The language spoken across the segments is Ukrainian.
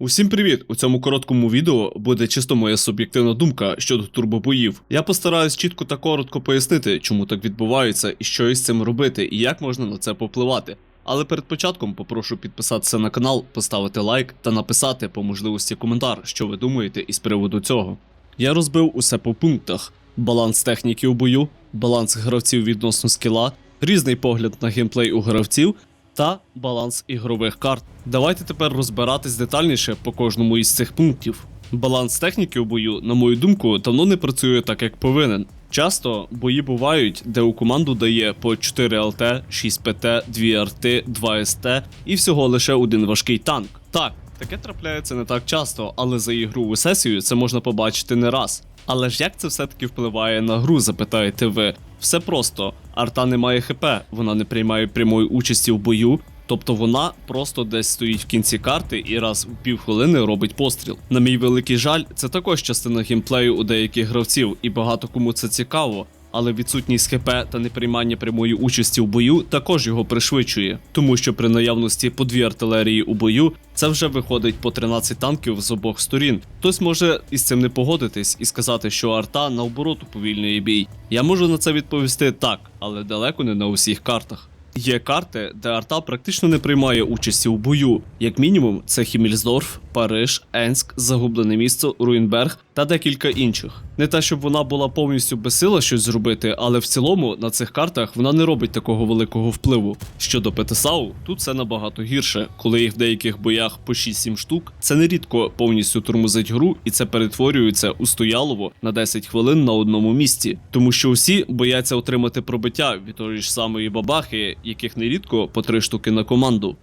Усім привіт! У цьому короткому відео буде чисто моя суб'єктивна думка щодо турбобоїв. Я постараюсь чітко та коротко пояснити, чому так відбувається і що із цим робити, і як можна на це попливати. Але перед початком попрошу підписатися на канал, поставити лайк та написати по можливості коментар, що ви думаєте із приводу цього. Я розбив усе по пунктах: баланс техніки у бою, баланс гравців відносно скіла, різний погляд на геймплей у гравців та баланс ігрових карт. Давайте тепер розбиратись детальніше по кожному із цих пунктів. Баланс техніки у бою, на мою думку, давно не працює так, як повинен. Часто бої бувають, де у команду дає по 4 ЛТ, 6 ПТ, 2 РТ, 2 СТ і всього лише один важкий танк. Так, таке трапляється не так часто, але за ігрову сесію це можна побачити не раз. Але ж як це все-таки впливає на гру, запитаєте ви? Все просто. Арта не має ХП, вона не приймає прямої участі в бою, тобто вона просто десь стоїть в кінці карти і раз в півхвилини робить постріл. На мій великий жаль, це також частина геймплею у деяких гравців, і багато кому це цікаво. Але відсутність ХП та неприймання прямої участі в бою також його пришвидшує, тому що при наявності по дві артилерії у бою це вже виходить по 13 танків з обох сторін. Хтось може із цим не погодитись і сказати, що арта наоборот уповільнює бій. Я можу на це відповісти так, але далеко не на усіх картах. Є карти, де арта практично не приймає участі у бою. Як мінімум, це Хімільсдорф, Париж, Енськ, Загублене місто, Руїнберг та декілька інших. Не те, щоб вона була повністю безсила щось зробити, але в цілому на цих картах вона не робить такого великого впливу. Щодо ПТСАУ, тут все набагато гірше, коли їх в деяких боях по 6-7 штук. Це нерідко повністю тормозить гру, і це перетворюється у стоялово на 10 хвилин на одному місці, тому що усі бояться отримати пробиття від тої ж самої бабахи, яких нерідко по 3 штуки на команду.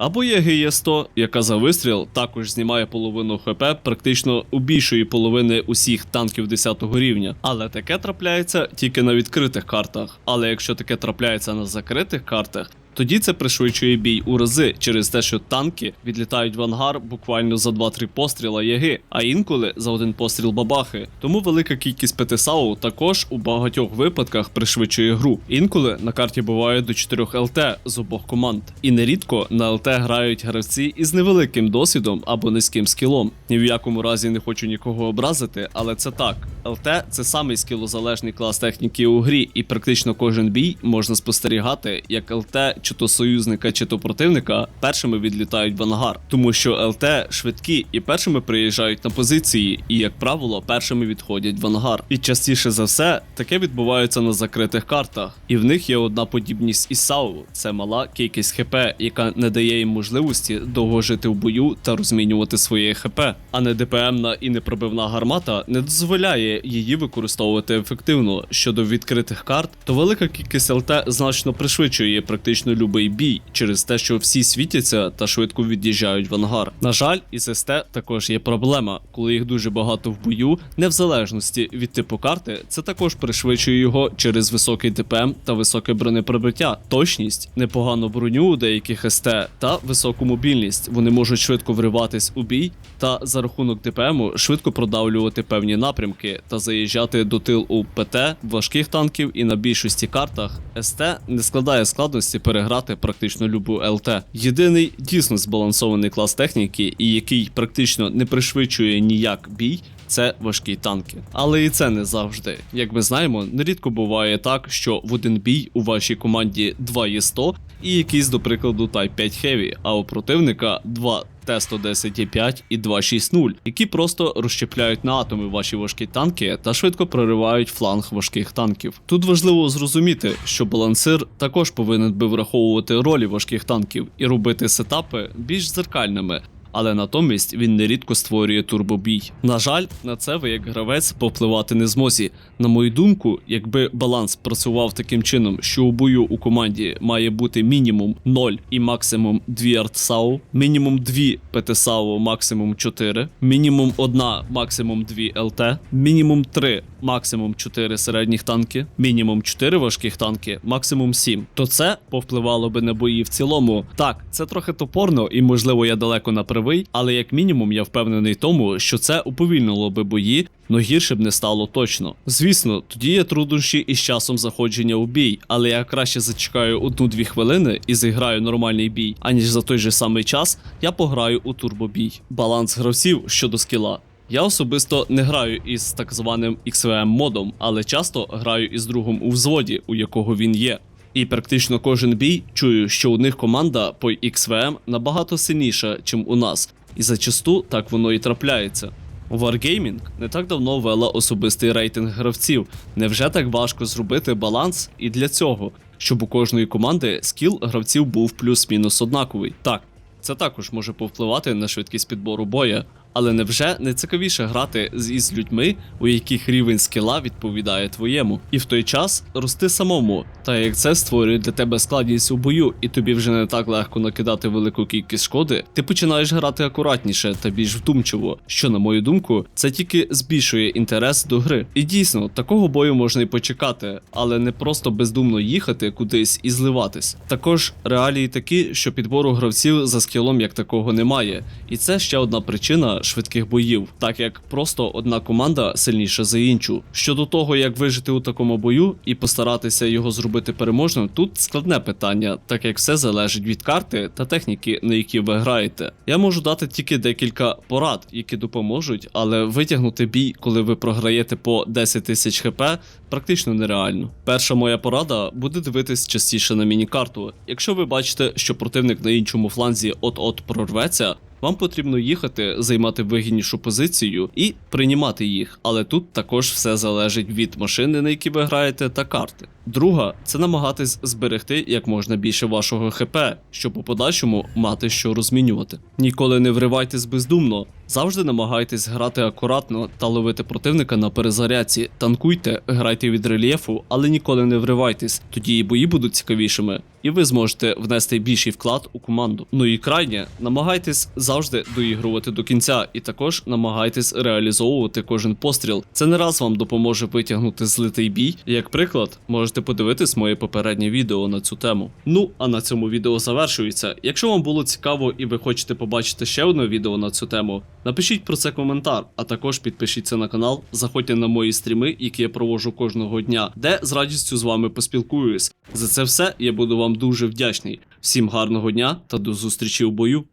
Або є ГЕ-100, яка за вистріл також знімає половину ХП практично у більшої половини усіх танків 10 го рівня. Але таке трапляється тільки на відкритих картах. Але якщо таке трапляється на закритих картах, тоді це пришвидшує бій у рази через те, що танки відлітають в ангар буквально за 2-3 постріла яги, а інколи за один постріл бабахи. Тому велика кількість ПТСАУ також у багатьох випадках пришвидшує гру. Інколи на карті буває до 4 ЛТ з обох команд. І нерідко на ЛТ грають гравці із невеликим досвідом або низьким скілом. Ні в якому разі не хочу нікого образити, але це так. ЛТ це самий скілозалежний клас техніки у грі, і практично кожен бій можна спостерігати, як ЛТ чи то союзника, чи то противника першими відлітають в ангар, тому що ЛТ швидкі і першими приїжджають на позиції, і як правило, першими відходять в ангар. І частіше за все таке відбувається на закритих картах, і в них є одна подібність із САУ – це мала кількість ХП, яка не дає їм можливості довго жити в бою та розмінювати своє ХП, а не ДПМна і непробивна гармата не дозволяє її використовувати ефективно. Щодо відкритих карт, то велика кількість ЛТ значно пришвидшує практично любий бій через те, що всі світяться та швидко від'їжджають в ангар. На жаль, із СТ також є проблема, коли їх дуже багато в бою, не в залежності від типу карти, це також пришвидшує його через високий ДПМ та високе бронепробиття, точність, непогану броню у деяких СТ та високу мобільність. Вони можуть швидко вриватись у бій та за рахунок ДПМу швидко продавлювати певні напрямки та заїжджати до тил у ПТ, важких танків і на більшості картах СТ не складає складності переграти практично любу ЛТ. Єдиний дійсно збалансований клас техніки, і який практично не пришвидшує ніяк бій. Це важкі танки, але і це не завжди. Як ми знаємо, нерідко буває так, що в один бій у вашій команді 2 є 100 і якийсь, до прикладу, Type 5 Heavy, а у противника 2 Т-110Е5 і 2.6.0, які просто розщепляють на атоми ваші важкі танки та швидко проривають фланг важких танків. Тут важливо зрозуміти, що балансир також повинен би враховувати ролі важких танків і робити сетапи більш зеркальними. Але натомість він нерідко створює турбобій. На жаль, на це ви як гравець повпливати не змозі. На мою думку, якби баланс працював таким чином, що у бою у команді має бути мінімум 0 і максимум 2 артсау, мінімум 2 ПТСАУ, максимум 4, мінімум 1, максимум 2 ЛТ, мінімум 3, максимум 4 середніх танки, мінімум 4 важких танки, максимум 7, то це повпливало би на бої в цілому. Так, це трохи топорно, і можливо я далеко на правий, але як мінімум я впевнений тому, що це уповільнило би бої, но гірше б не стало точно. Звісно, тоді є труднощі із часом заходження у бій, але я краще зачекаю одну-дві хвилини і зіграю нормальний бій, аніж за той же самий час я пограю у турбобій. Баланс гравців щодо скіла. Я особисто не граю із так званим XVM модом, але часто граю із другом у взводі, у якого він є. І практично кожен бій чую, що у них команда по XVM набагато сильніша, чим у нас, і зачасту так воно і трапляється. Wargaming не так давно ввела особистий рейтинг гравців. Невже так важко зробити баланс і для цього, щоб у кожної команди скіл гравців був плюс-мінус однаковий? Так, це також може повпливати на швидкість підбору боя, але невже не цікавіше грати з із людьми, у яких рівень скіла відповідає твоєму, і в той час рости самому, та як це створює для тебе складність у бою, і тобі вже не так легко накидати велику кількість шкоди, ти починаєш грати акуратніше та більш вдумчиво, що, на мою думку, це тільки збільшує інтерес до гри. І дійсно, такого бою можна і почекати, але не просто бездумно їхати кудись і зливатись. Також реалії такі, що підбору гравців за скілом як такого немає, і це ще одна причина швидких боїв, так як просто одна команда сильніша за іншу. Щодо того, як вижити у такому бою і постаратися його зробити переможним, тут складне питання, так як все залежить від карти та техніки, на які ви граєте. Я можу дати тільки декілька порад, які допоможуть, але витягнути бій, коли ви програєте по 10 тисяч хп, практично нереально. Перша моя порада буде дивитись частіше на міні-карту. Якщо ви бачите, що противник на іншому фланзі от-от прорветься. Вам потрібно їхати, займати вигіднішу позицію і приймати їх, але тут також все залежить від машини, на якій ви граєте, та карти. Друга це намагатись зберегти як можна більше вашого ХП, щоб у подальшому мати що розмінювати. Ніколи не вривайтесь бездумно, завжди намагайтесь грати акуратно та ловити противника на перезарядці. Танкуйте, грайте від рельєфу, але ніколи не вривайтесь, тоді і бої будуть цікавішими, і ви зможете внести більший вклад у команду. Ну і крайнє, намагайтесь завжди доігрувати до кінця, і також намагайтесь реалізовувати кожен постріл. Це не раз вам допоможе витягнути злитий бій. Як приклад, можете подивитись моє попереднє відео на цю тему. Ну а на цьому відео завершується. Якщо вам було цікаво і ви хочете побачити ще одне відео на цю тему, напишіть про це коментар, а також підпишіться на канал, заходьте на мої стріми, які я провожу кожного дня, де з радістю з вами поспілкуюсь. За це все я буду вам дуже вдячний. Всім гарного дня та до зустрічі у бою.